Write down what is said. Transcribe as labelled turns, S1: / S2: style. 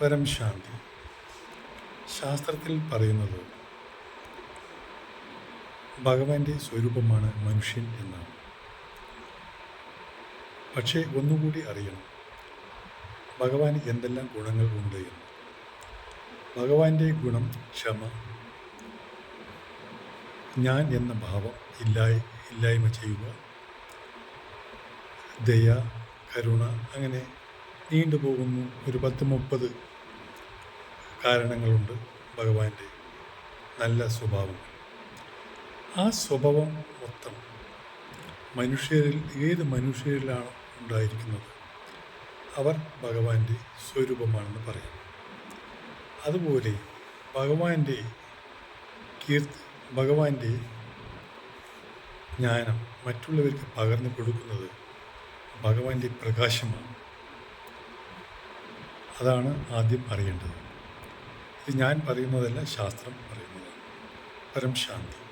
S1: പരം ശാന്തി. ശാസ്ത്രത്തിൽ പറയുന്നത് ഭഗവാന്റെ സ്വരൂപമാണ് മനുഷ്യൻ എന്നാണ്. പക്ഷേ ഒന്നുകൂടി അറിയണം. ഭഗവാന് എന്തെല്ലാം ഗുണങ്ങൾ ഉണ്ട് എന്ന്. ഭഗവാന്റെ ഗുണം ക്ഷമ ഞാൻ എന്ന ഭാവം ഇല്ലായ് ഇല്ലായ്മ ചെയ്യുക ദയ കരുണ അങ്ങനെ നീണ്ടുപോകുന്നു ഒരു പത്ത് മുപ്പത് കാരണങ്ങളുണ്ട് ഭഗവാന്റെ നല്ല സ്വഭാവം. ആ സ്വഭാവം മൊത്തം മനുഷ്യരിൽ ഏത് മനുഷ്യരിലാണ് ഉണ്ടായിരിക്കുന്നത്? അവർ ഭഗവാന്റെ സ്വരൂപമാണെന്ന് പറയും. അതുപോലെ ഭഗവാന്റെ കീർത്തി ഭഗവാന്റെ ജ്ഞാനം മറ്റുള്ളവർക്ക് പകർന്നു കൊടുക്കുന്നത് ഭഗവാന്റെ പ്രകാശമാണ്. അതാണ് ആദ്യം അറിയേണ്ടത്. ഇത് ഞാൻ പറയുന്നതല്ല ശാസ്ത്രം പറയുന്നതാണ്. പരം ശാന്തി